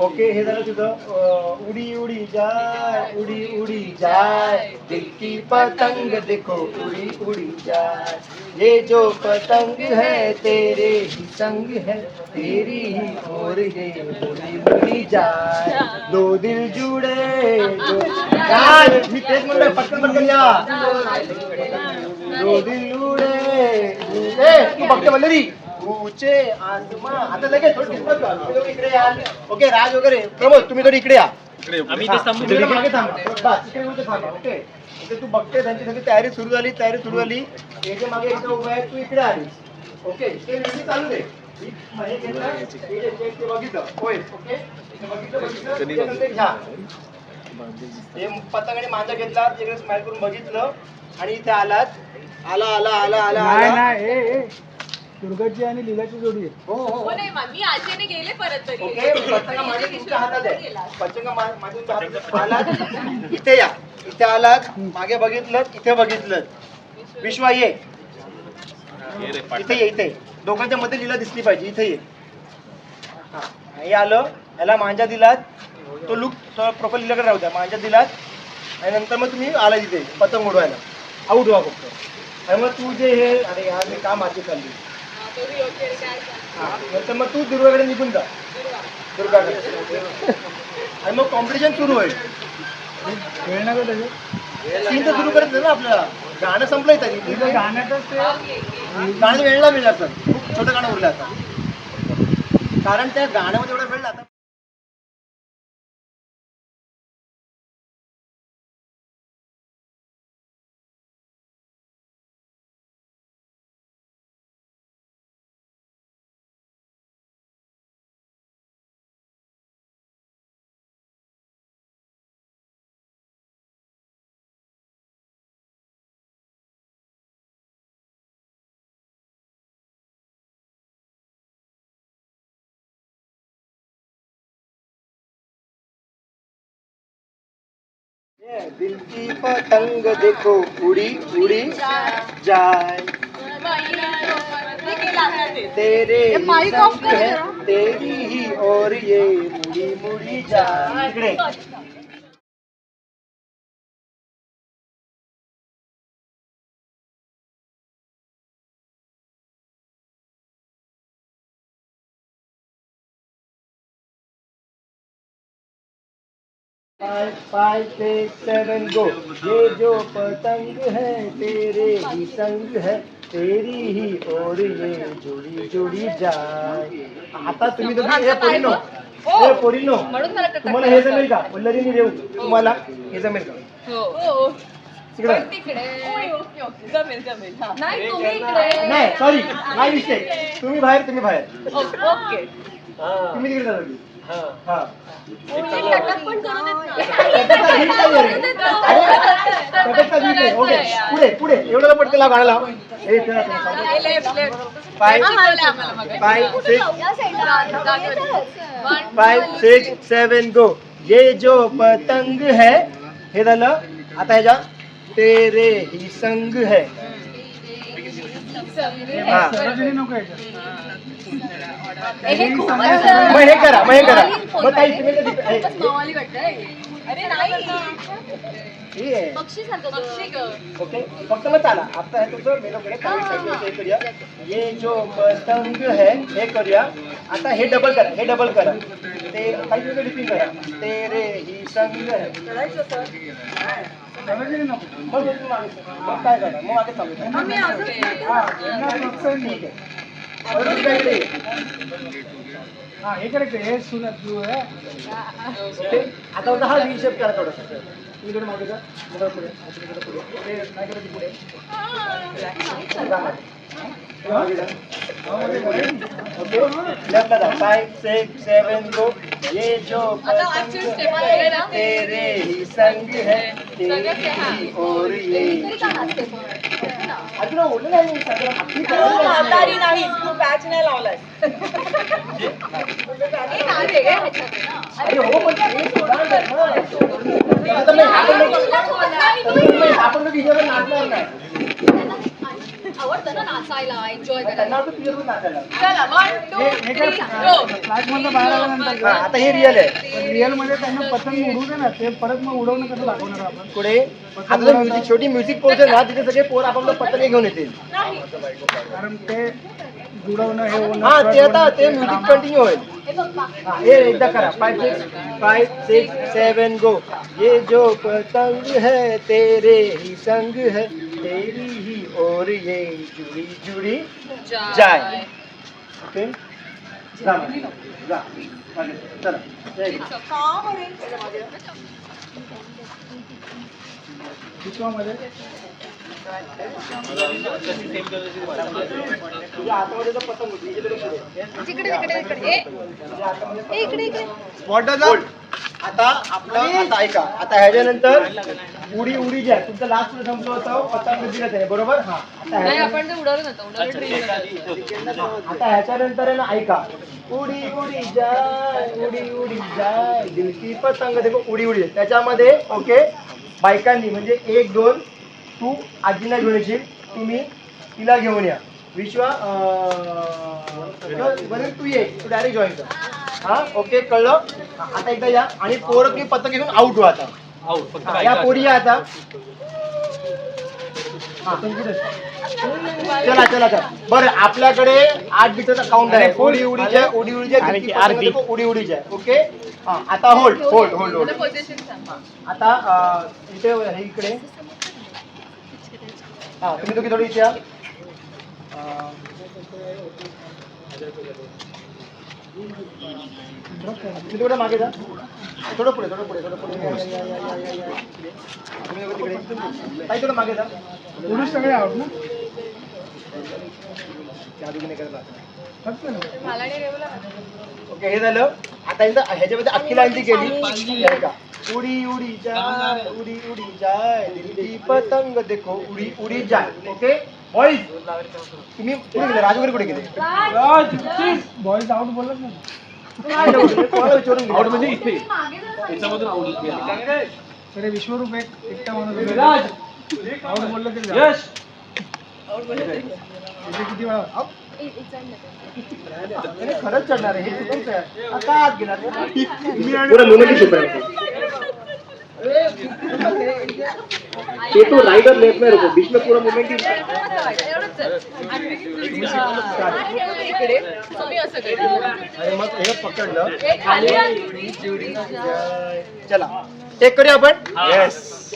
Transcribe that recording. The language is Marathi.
ओके हे झालं तुझं उडी उडी जाय उडी उडी जाय दिल की पतंग देखो उड़ी उड़ी जाए ये जो पतंग है तेरे ही संग है तेरी ही और ये उड़ी उड़ी जाए। दो दिल जुड़े जो काय मी तेच म्हणलं पटकन पटकन या दो दिल जुड़े ए तू बघते वल्लरी ऊंचे आसमा। आता लगेच थोडं इकडे या ओके राज वगैरे प्रमोद तुम्ही थोडी इकडे या आम्ही हा, इथे तू बघते त्यांची सगळी तयारी सुरू झाली तयारी सुरू झाली. याच्या मागे इथं उभा आहे तू इकडे आलीस ओके ते नेहमी चालू दे. ही- हे हे बघितलं. होय ओके. बघितलं बघितलं घ्या. हे पतंग आणि मांजा घेतला तिकडे स्माइल करून बघितलं. आणि इथे आलात. आला आला आला आला आला. दुर्गाची आणि लीलाची जोडी आहे. हो हो हो. नाही मी आजीने गेले परत तरी. ओके माझ्या तुमच्या हातात आहे. मा- माझ्या तुमच्या हातात आलात? इथे या. इथे आलात. मागे बघितलं इथे बघितलं. विश्वा ये. इथे ये इथे दोघांच्या मध्ये लिला दिसली पाहिजे. इथे ये. हा हे आलं. याला मांजा दिलात. तो लुक प्रोफाईल लिलाकडे राहू द्या. मांजा दिलात. आणि नंतर मग तुम्ही आला तिथे पतंग उडवायला. आऊट व्हा फक्त. आणि मग तू जे हे अरे यार मी का माझी चालली? हा, नंतर मग तू दुर्गाकडे निघून जा. दुर्गाकडे. आणि मग कॉम्पिटिशन सुरू होईल. नका त्याचे? सीन तर सुरू करत ना आपल्याला. गाणं संपलंय तरी. तिथं गाण्यातच ते गाणं वेळला मिळणार सर खूप छोटं गाणं उरलं आता. कारण त्या गाण्यामध्ये एवढा वेळ लागला दिल की पतंग देखो उड़ी उड़ी जाए। तेरे ही संग है? तेरी ही और ये मुड़ी मुड़ी जाए। Five five six seven go ये जो पतंग है तेरे ही संग है तेरी ही और ये जोड़ी जोड़ी जाए। आता तुम्ही दोघी हे पोरीनो हे. पोरीनो म्हणून मला टक- तुम्हाला हे जमेल का? वल्लरीने देऊ तुम्हाला हे जमेल का? हो. तिकडे पण तिकडे. Okay okay. जमेल जमेल. हा. नाही तुम्ही इकडे. नाही सॉरी नाही विषय. तुम्ही बाहेर तुम्ही बाहेर. ओ- ओके तुम्ही तिकडे जा दोघी. हा. ओके पुढे पुढे. एवढं लाव गाणं लाव. हे. हे six, One, five six seven go ये जो पतंग है हे झालं. आता ह्याच्या तेरे ही संग है. हा हे मग हे करा मग हे करा. मग ताई तुम्ही कधी हे-. अरे हे ओके फक्त मग चाला. आता हे तुमचं काही सांगितलं हे करूया. ये जो पतंग है हे करूया. आता हे डबल करा हे डबल करा. ते काही तुम्ही रिपीट करा. तेरे ही संग है. मग काय करा मग मागे चालू करा. हा प्रोत्साहन ठीक. आहे बरोबर ठीक आहे इकडे. हा हे करेक्ट हे सुनत तू आहे ओके आता होता हा व्ही शेप करा थोडासा तुम्ही थोडं मागे जा थोडं पुढे तुम्ही थोडं पुढे ते नाही करत पुढे जा मागे. ते मागे जा. ओके लेफ्टला जा फाइव सिक्स सेवन गो ये जो आता आजची पतंग step आहे ना? तेरे ही संग है तेरी और ये अजून ओढलं नाही तू. म्हातारी नाहीस तू पॅच नाही लावलाय अरे हो पण ते सुधारलं ना. आता मी आपण लोक- आपण लोक हिच्यावर नाचणार नाही आवडतं ना नाचायला एन्जॉय करायला. चला वन टू आता हे रिअल आहे. रिअलमध्ये त्यांना पतंग उडू दे ना ते परत मग उडवणं कसं दाखवणार आपण? पुढे आता जर म्युझिक छोटी म्युझिक पोहोचेल ना तिथे सगळे पोर आपापलं पतंग घेऊन येतील. कारण ते जुडवणं हे होणं हा ते आता ते म्युझिक कंटिन्यू होईल. हा, हे एकदा करा. Five six five six seven go ये जो पतंग है तेरे ही संग है तेरी ही और ये जुड़ी जुड़ी जाए। ओके? जा जा चला। पुढे. तिकडे तिकडे इकडे इकडे. आता आपलं आता ऐका आता ह्याच्यानंतर उडी उडी जी आहे तुमचं लास्ट संपलं होतं पतंग उडीलाच आहे बरोबर? हा आता नाही ह्याच्या- आपण ते उडवलं नव्हतं उडवलं ट्रेन आता ह्याच्यानंतर आहे ना ऐका. उडी उडी जाय उडी उडी जाय. दिल की पतंग देखो उडी उडी. त्याच्यामध्ये ओके बायकांनी म्हणजे एक दोन तू आजीला घेऊन येशील तुम्ही तिला घेऊन या. विश्वा अं, बरं तू ये तू डायरेक्ट जॉईन कर. हा ओके कळलं? आता एकदा या. आणि पोरं तुम्ही पतंग घेऊन आउट हो आता. आऊट फक्त हा, या पोरी या आता. हा, चला चला चला. बरं आपल्याकडे आठ बिटाचा काउंट आहे. उडी उडीच्या उडी उडीच्या उडी उडीच्या ओके? हा आता hold hold hold hold position सांग. आता अं, इथे हे इकडे. हा तुम्ही दोघी थोडी इथे या. अं, थोडं मागे जा? थोडं पुढे थोडं पुढे थोडं पुढे. तिकडे. ताई थोडं मागे जा. पुरुष सगळे आहोत ना? त्या करत ओके हे झालं. आता एकदा ह्याच्यामध्ये अख्खी लाईन हे का उडी उडी जाय उडी उडी जाय. दिल्ली पतंग देखो उडी उडी जाय. ओके? बॉईज तुम्ही कुठे गेले? राजू कुठे गेले? बॉईज आउट बोलत ना. काय नाही, कोणाला विचारून आऊट गेले? म्हणजे इथे. याच्यामधून आऊट तरी विश्वरूप एक एकटा माणूस आउट बोललं तरी झालं. यश इथे किती वेळा? आउट. अरे खरंच चढणार आहे. हे चुकून आहे. आता आत गेला पुरा मुमेंट ते तो राइडर लेफ्ट में रुको बीच में पूरा मोमेंट इकडे So मी असं करते अरे मग हे पकडलं. एक खाली. आणि चला. टेक करूया आपण? येस